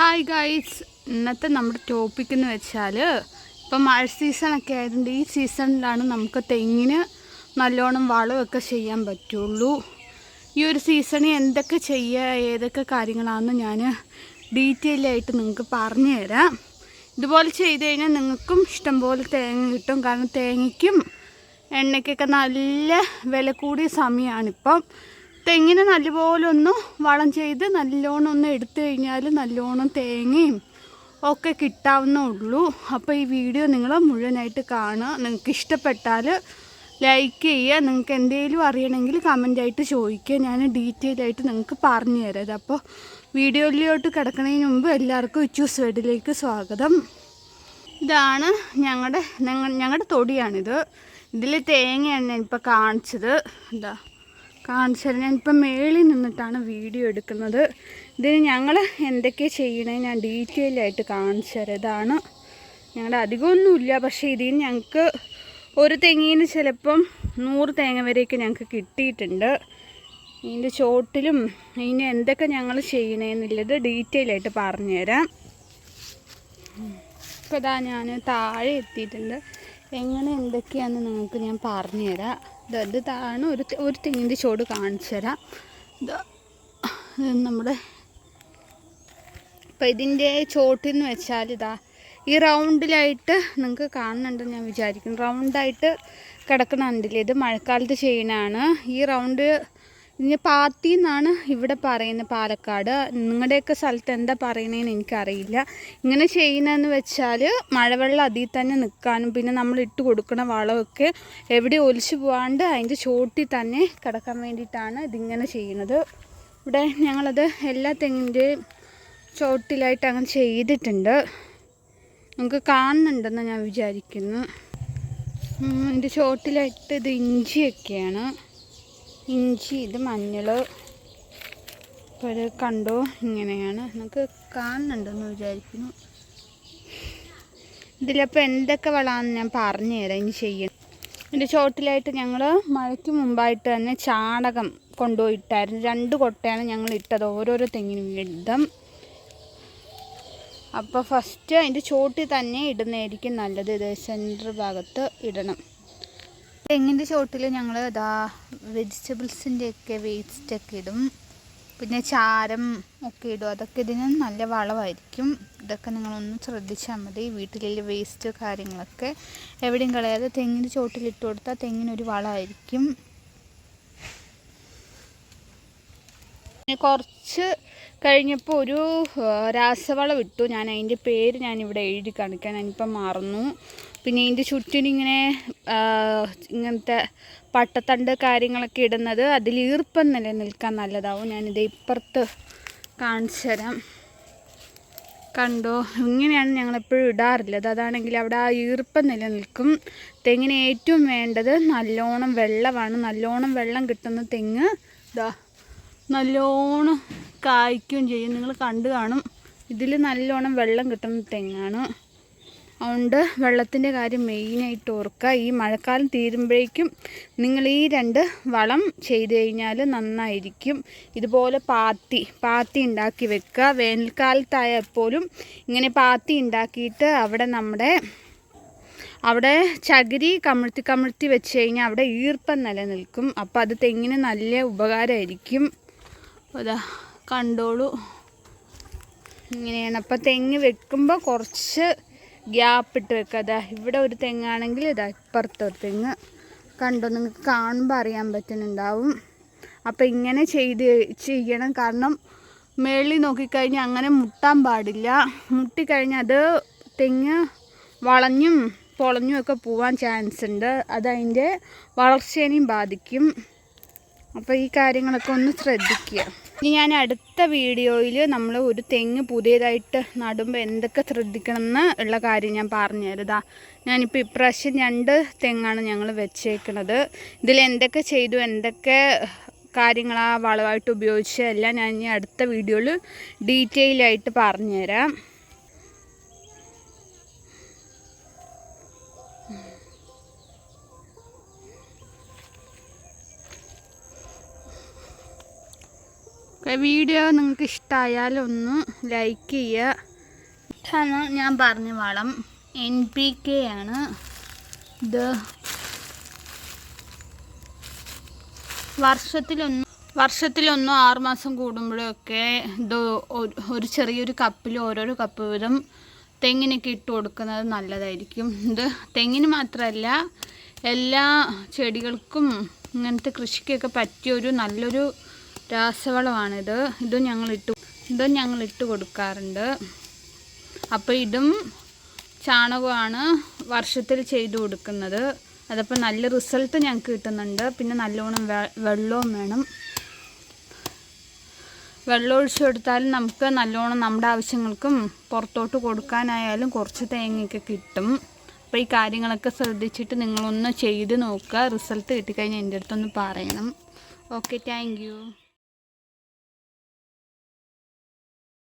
Hi guys ഇന്നത്തെ നമ്മുടെ topic എന്ന് വെച്ചാൽ ഇപ്പം മഴ സീസണൊക്കെ ആയതുകൊണ്ട് ഈ സീസണിലാണ് നമുക്ക് തെങ്ങിന് നല്ലോണം വളമൊക്കെ ചെയ്യാൻ പറ്റുള്ളൂ. ഈ ഒരു സീസണിൽ എന്തൊക്കെ ചെയ്യുക ഏതൊക്കെ കാര്യങ്ങളാണെന്ന് ഞാൻ ഡീറ്റെയിൽ ആയിട്ട് നിങ്ങൾക്ക് പറഞ്ഞു തരാം. ഇതുപോലെ ചെയ്ത് കഴിഞ്ഞാൽ നിങ്ങൾക്കും ഇഷ്ടംപോലെ തേങ്ങ കിട്ടും. കാരണം തേങ്ങയ്ക്കും എണ്ണയ്ക്കൊക്കെ നല്ല വില കൂടിയ സമയമാണിപ്പം. തെങ്ങിന് നല്ലപോലെ ഒന്ന് വളം ചെയ്ത് നല്ലോണം ഒന്ന് എടുത്തു കഴിഞ്ഞാൽ നല്ലോണം തേങ്ങയും ഒക്കെ കിട്ടാവുന്നേ ഉള്ളൂ അപ്പോൾ ഈ വീഡിയോ നിങ്ങൾ മുഴുവനായിട്ട് കാണുക. നിങ്ങൾക്ക് ഇഷ്ടപ്പെട്ടാൽ ലൈക്ക് ചെയ്യുക. നിങ്ങൾക്ക് എന്തെങ്കിലും അറിയണമെങ്കിൽ കമന്റായിട്ട് ചോദിക്കുക. ഞാൻ ഡീറ്റെയിൽ ആയിട്ട് നിങ്ങൾക്ക് പറഞ്ഞു തരാം. അപ്പോൾ വീഡിയോയിലോട്ട് കിടക്കുന്നതിന് മുമ്പ് എല്ലാവർക്കും ഇച്ചൂസ് വേഡിലേക്ക് സ്വാഗതം. ഇതാണ് ഞങ്ങളുടെ ഞങ്ങളുടെ തൊടിയാണിത്. ഇതിൽ തേങ്ങയാണ് ഞാനിപ്പോൾ കാണിച്ചത്. എന്താ കാണിച്ചത് ഞാനിപ്പോൾ മേളിൽ നിന്നിട്ടാണ് വീഡിയോ എടുക്കുന്നത്. ഇതിന് ഞങ്ങൾ എന്തൊക്കെ ചെയ്യണേ ഞാൻ ഡീറ്റെയിൽ ആയിട്ട് കാണിച്ചു ഇതാണ് ഞങ്ങളുടെ അധികമൊന്നുമില്ല പക്ഷേ ഇതിൽ ഞങ്ങൾക്ക് ഒരു തെങ്ങിന് ചിലപ്പം നൂറ് തേങ്ങ വരെയൊക്കെ ഞങ്ങൾക്ക് കിട്ടിയിട്ടുണ്ട്. ഇതിന്റെ ചോട്ടിലും ഇനി എന്തൊക്കെ ഞങ്ങൾ ചെയ്യണേന്നുള്ളത് ഡീറ്റെയിൽ ആയിട്ട് പറഞ്ഞുതരാം. ഇപ്പോൾ ഇതാ ഞാൻ താഴെ എത്തിയിട്ടുണ്ട്. എങ്ങനെ എന്തൊക്കെയാണെന്ന് നിങ്ങൾക്ക് ഞാൻ പറഞ്ഞുതരാം. ഇത് ഇത് താണ് ഒരു ഒരു തെങ്ങിന്റെ ചോട് കാണിച്ചു തരാം. ഇത് നമ്മുടെ ഇപ്പം ഇതിന്റെ ചോട്ടിൽ നിന്ന് വെച്ചാൽ ഇതാ ഈ റൗണ്ടിലായിട്ട് നിങ്ങൾക്ക് കാണുന്നുണ്ടെന്ന് ഞാൻ വിചാരിക്കുന്നു. റൗണ്ടായിട്ട് കിടക്കണുണ്ടല്ലേ ഇത് മഴക്കാലത്ത് ചെയ്യണതാണ് ഈ റൗണ്ട് ഇതിന് പാത്തി എന്നാണ് ഇവിടെ പറയുന്നത് പാലക്കാട്. നിങ്ങളുടെയൊക്കെ സ്ഥലത്ത് എന്താ പറയണതെന്ന് എനിക്കറിയില്ല. ഇങ്ങനെ ചെയ്യുന്നതെന്ന് വെച്ചാൽ മഴവെള്ളം അതിൽ തന്നെ നിൽക്കാനും പിന്നെ നമ്മൾ ഇട്ട് കൊടുക്കുന്ന വളമൊക്കെ എവിടെ ഒലിച്ചു പോകാണ്ട് അതിന്റെ ചോട്ടിൽ തന്നെ കിടക്കാൻ വേണ്ടിയിട്ടാണ് ഇതിങ്ങനെ ചെയ്യുന്നത്. ഇവിടെ ഞങ്ങളത് എല്ലാ തെങ്ങിന്റെയും ചോട്ടിലായിട്ട് അങ്ങനെ ചെയ്തിട്ടുണ്ട്. നമുക്ക് കാണുന്നുണ്ടെന്ന് ഞാൻ വിചാരിക്കുന്നു. ഇതിന്റെ ചോട്ടിലായിട്ട് ഇത് ഇഞ്ചിയൊക്കെയാണ്. ഇഞ്ചി ഇത് മഞ്ഞൾ ഒരു കണ്ടോ? ഇങ്ങനെയാണ്. നമുക്ക് കാണുന്നുണ്ടെന്ന് വിചാരിക്കുന്നു. ഇതിലപ്പോൾ എന്തൊക്കെ വളമാണെന്ന് ഞാൻ പറഞ്ഞു തരാം. ഇനി ചെയ്യണം. ഇതിന്റെ ചോട്ടിലായിട്ട് ഞങ്ങൾ മഴയ്ക്ക് മുമ്പായിട്ട് തന്നെ ചാണകം കൊണ്ടുപോയിട്ടായിരുന്നു. രണ്ട് കൊട്ടയാണ് ഞങ്ങൾ ഇട്ടത്. ഓരോരോ തെങ്ങിനും വീതം. അപ്പോൾ ഫസ്റ്റ് അതിന്റെ ചോട്ടിൽ തന്നെ ഇടുന്നതായിരിക്കും നല്ലത്. ഇത് സെന്റർ ഭാഗത്ത് ഇടണം. തെങ്ങിന്റെ ചോട്ടിൽ ഞങ്ങൾ ഇതാ വെജിറ്റബിൾസിന്റെയൊക്കെ വേസ്റ്റൊക്കെ ഇടും. പിന്നെ ചാരം ഒക്കെ ഇടും. അതൊക്കെ ഇതിന് നല്ല വളമായിരിക്കും. ഇതൊക്കെ നിങ്ങളൊന്ന് ശ്രദ്ധിച്ചാൽ മതി. വീട്ടിലെ വേസ്റ്റ് കാര്യങ്ങളൊക്കെ എവിടെയും കളയാതെ തെങ്ങിന്റെ ചോട്ടിൽ ഇട്ട് കൊടുത്താൽ തെങ്ങിനൊരു വളമായിരിക്കും. കുറച്ച് കഴിഞ്ഞപ്പോൾ ഒരു രാസവളം ഇട്ടു. ഞാൻ അതിന്റെ പേര് ഞാനിവിടെ എഴുതി കാണിക്കാൻ ഞാനിപ്പം മറന്നു. പിന്നെ ഇതിന്റെ ചുറ്റിനിങ്ങനെ ഇങ്ങനെ ഇങ്ങനത്തെ പട്ടത്തണ്ട് കാര്യങ്ങളൊക്കെ ഇടുന്നത് അതിൽ ഈർപ്പം നിലനിൽക്കാൻ നല്ലതാവും. ഞാനിത് ഇപ്പുറത്ത് കാണിച്ചു തരാം. കണ്ടോ? ഇങ്ങനെയാണ് ഞങ്ങളെപ്പോഴും ഇടാറുള്ളത്. അതാണെങ്കിൽ അവിടെ ആ ഈർപ്പം നിലനിൽക്കും. തെങ്ങിന് ഏറ്റവും വേണ്ടത് നല്ലോണം വെള്ളമാണ്. നല്ലോണം വെള്ളം കിട്ടുന്ന തെങ്ങ് ഇതാ നല്ലോണം കായ്ക്കുകയും ചെയ്യും. നിങ്ങൾ കണ്ടു കാണും. ഇതിൽ നല്ലോണം വെള്ളം കിട്ടുന്ന തെങ്ങാണ്. അതുകൊണ്ട് വെള്ളത്തിന്റെ കാര്യം മെയിനായിട്ട് ഓർക്കുക. ഈ മഴക്കാലം തീരുമ്പോഴേക്കും നിങ്ങൾ ഈ രണ്ട് വളം ചെയ്ത് കഴിഞ്ഞാൽ നന്നായിരിക്കും. ഇതുപോലെ പാത്തി പാത്തി ഉണ്ടാക്കി വെക്കുക. വേനൽക്കാലത്തായാൽ പോലും ഇങ്ങനെ പാത്തി ഉണ്ടാക്കിയിട്ട് അവിടെ നമ്മുടെ അവിടെ ചകിരി കമിഴ്ത്തി കമിഴ്ത്തി വെച്ച് കഴിഞ്ഞാൽ അവിടെ ഈർപ്പം നിലനിൽക്കും. അപ്പോൾ അത് തെങ്ങിന് നല്ല ഉപകാരമായിരിക്കും. അതാ കണ്ടോളൂ. ഇങ്ങനെയാണ്. അപ്പോൾ തെങ്ങ് വെക്കുമ്പോൾ കുറച്ച് ഗ്യാപ്പ് ഇട്ട് വെക്കുക അതാ ഇവിടെ ഒരു തെങ്ങാണെങ്കിൽ ഇതാ ഇപ്പുറത്തെ ഒരു തെങ്ങ്. കണ്ടോ നിങ്ങൾക്ക് കാണുമ്പോൾ അറിയാൻ പറ്റുന്നുണ്ടാവും. അപ്പോൾ ഇങ്ങനെ ചെയ്ത് ചെയ്യണം. കാരണം മേളിൽ നോക്കിക്കഴിഞ്ഞാൽ അങ്ങനെ മുട്ടാൻ പാടില്ല. മുട്ടിക്കഴിഞ്ഞാൽ അത് തെങ്ങ് വളഞ്ഞും പൊളഞ്ഞും ഒക്കെ പോവാൻ ചാൻസ് ഉണ്ട്. അത് അതിന്റെ വളർച്ചേനെയും ബാധിക്കും. അപ്പോൾ ഈ കാര്യങ്ങളൊക്കെ ഒന്ന് ശ്രദ്ധിക്കുക. ഇനി ഞാൻ അടുത്ത വീഡിയോയിൽ നമ്മൾ ഒരു തെങ്ങ് പുതിയതായിട്ട് നടുമ്പോൾ എന്തൊക്കെ ശ്രദ്ധിക്കണം എന്ന് ഉള്ള കാര്യം ഞാൻ പറഞ്ഞു തരുതാ ഞാനിപ്പോൾ ഇപ്രാവശ്യം രണ്ട് തെങ്ങാണ് ഞങ്ങൾ വെച്ചേക്കണത്. ഇതിൽ എന്തൊക്കെ ചെയ്തു എന്തൊക്കെ കാര്യങ്ങളാ വളമായിട്ട് ഉപയോഗിച്ച എല്ലാം ഞാൻ ഇനി അടുത്ത വീഡിയോയിൽ ഡീറ്റെയിൽ ആയിട്ട് പറഞ്ഞു ഓക്കെ, വീഡിയോ നിങ്ങൾക്ക് ഇഷ്ടമായാൽ ഒന്ന് ലൈക്ക് ചെയ്യുക. ഞാൻ പറഞ്ഞ വളം. എൻ പി കെ ആണ്. ഇത് വർഷത്തിലൊന്ന് വർഷത്തിലൊന്നും ആറുമാസം കൂടുമ്പോഴൊക്കെ ഇത് ഒരു- ഒരു ചെറിയൊരു കപ്പിൽ ഓരോരോ കപ്പ് വീതം തെങ്ങിനൊക്കെ ഇട്ട് കൊടുക്കുന്നത് നല്ലതായിരിക്കും. ഇത് തെങ്ങിന് മാത്രമല്ല എല്ലാ ചെടികൾക്കും ഇങ്ങനത്തെ കൃഷിക്കൊക്കെ പറ്റിയ ഒരു നല്ലൊരു രാസവളമാണിത്. ഇതും ഞങ്ങൾ ഇട്ട് ഇതും ഞങ്ങൾ ഇട്ട് കൊടുക്കാറുണ്ട്. അപ്പോൾ ഇതും ചാണകമാണ് വർഷത്തിൽ ചെയ്തു കൊടുക്കുന്നത്. അതപ്പോൾ നല്ല റിസൾട്ട് ഞങ്ങൾക്ക് കിട്ടുന്നുണ്ട്. പിന്നെ നല്ലോണം വെള്ളവും വേണം. വെള്ളം ഒഴിച്ചു കൊടുത്താലും നമുക്ക് നല്ലോണം നമ്മുടെ ആവശ്യങ്ങൾക്കും പുറത്തോട്ട് കൊടുക്കാനായാലും കുറച്ച് തേങ്ങയൊക്കെ കിട്ടും. അപ്പോൾ ഈ കാര്യങ്ങളൊക്കെ ശ്രദ്ധിച്ചിട്ട് നിങ്ങളൊന്ന് ചെയ്ത് നോക്കുക. റിസൾട്ട് കിട്ടിക്കഴിഞ്ഞാൽ എന്റെ അടുത്തൊന്ന് പറയണം. Okay thank